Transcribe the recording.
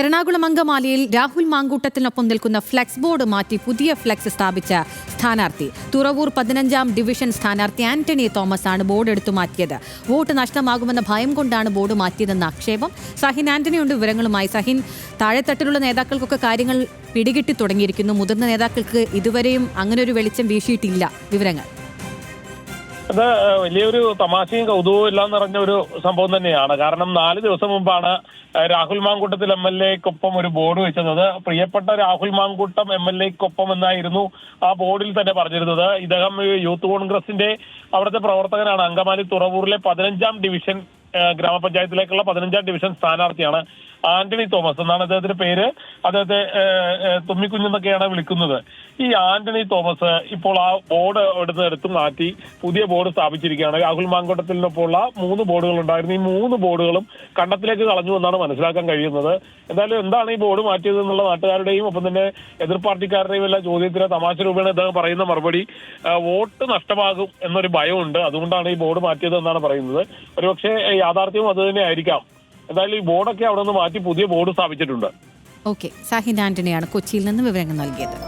എറണാകുളം അങ്കമാലിയിൽ രാഹുൽ മാങ്കൂട്ടത്തിനൊപ്പം നിൽക്കുന്ന flex board മാറ്റി പുതിയ ഫ്ലെക്സ് സ്ഥാപിച്ച സ്ഥാനാർത്ഥി. തുറവൂർ പതിനഞ്ചാം ഡിവിഷൻ സ്ഥാനാർത്ഥി ആന്റണി തോമസ് ആണ് ബോർഡ് എടുത്തു മാറ്റിയത്. വോട്ട് നഷ്ടമാകുമെന്ന ഭയം കൊണ്ടാണ് ബോർഡ് മാറ്റിയതെന്ന ആക്ഷേപം. സഹിൻ ആന്റണിയുണ്ട് വിവരങ്ങളുമായി. സഹിൻ താഴെത്തട്ടിലുള്ള നേതാക്കൾക്കൊക്കെ കാര്യങ്ങൾ പിടികിട്ടി തുടങ്ങിയിരിക്കുന്നു. മുതിർന്ന നേതാക്കൾക്ക് ഇതുവരെയും അങ്ങനെ ഒരു വെളിച്ചം വീശിയിട്ടില്ല. വിവരങ്ങൾ. അത് വലിയൊരു തമാശയും കൗതുകവും എല്ലാം പറഞ്ഞ ഒരു സംഭവം തന്നെയാണ്. കാരണം നാല് ദിവസം മുമ്പാണ് രാഹുൽ മാങ്കൂട്ടത്തിൽ എം എൽ എക്കൊപ്പം ഒരു ബോർഡ് വെച്ചത്. പ്രിയപ്പെട്ട രാഹുൽ മാങ്കൂട്ടം എം എൽ എക്കൊപ്പം എന്നായിരുന്നു ആ ബോർഡിൽ തന്നെ പറഞ്ഞിരുന്നത്. ഇദ്ദേഹം യൂത്ത് കോൺഗ്രസിന്റെ അവിടുത്തെ പ്രവർത്തകനാണ്. അങ്കമാലി തുറവൂരിലെ പതിനഞ്ചാം ഡിവിഷൻ ഗ്രാമപഞ്ചായത്തിലേക്കുള്ള പതിനഞ്ചാം ഡിവിഷൻ സ്ഥാനാർത്ഥിയാണ് ആന്റണി തോമസ് എന്നാണ് അദ്ദേഹത്തിന്റെ പേര്. അദ്ദേഹത്തെ തുമ്മിക്കുഞ്ഞെന്നൊക്കെയാണ് വിളിക്കുന്നത്. ഈ ആന്റണി തോമസ് ഇപ്പോൾ ആ ബോർഡ് എടുത്ത് എടുത്ത് മാറ്റി പുതിയ ബോർഡ് സ്ഥാപിച്ചിരിക്കുകയാണ്. രാഹുൽ മാങ്കോട്ടത്തിനൊപ്പമുള്ള മൂന്ന് ബോർഡുകൾ ഉണ്ടായിരുന്നു. ഈ മൂന്ന് ബോർഡുകളും കണ്ടത്തിലേക്ക് കളഞ്ഞു എന്നാണ് മനസ്സിലാക്കാൻ കഴിയുന്നത്. എന്തായാലും എന്താണ് ഈ ബോർഡ് മാറ്റിയത് എന്നുള്ള നാട്ടുകാരുടെയും ഒപ്പം തന്നെ എതിർ പാർട്ടിക്കാരുടെയും എല്ലാം ചോദ്യത്തിന് തമാശ രൂപേണ ഇദ്ദേഹം പറയുന്ന മറുപടി വോട്ട് നഷ്ടമാകും എന്നൊരു ഭയമുണ്ട്. അതുകൊണ്ടാണ് ഈ ബോർഡ് മാറ്റിയത് എന്നാണ് പറയുന്നത്. ഒരുപക്ഷെ യാഥാർത്ഥ്യം അത് തന്നെ ആയിരിക്കാം. എന്തായാലും ഈ ബോർഡൊക്കെ അവിടെ നിന്ന് മാറ്റി പുതിയ ബോർഡ് സ്ഥാപിച്ചിട്ടുണ്ട്. ഓക്കെ. സാഹിദ് ആന്റണിയാണ് കൊച്ചിയിൽ നിന്ന് വിവരങ്ങൾ നൽകിയത്.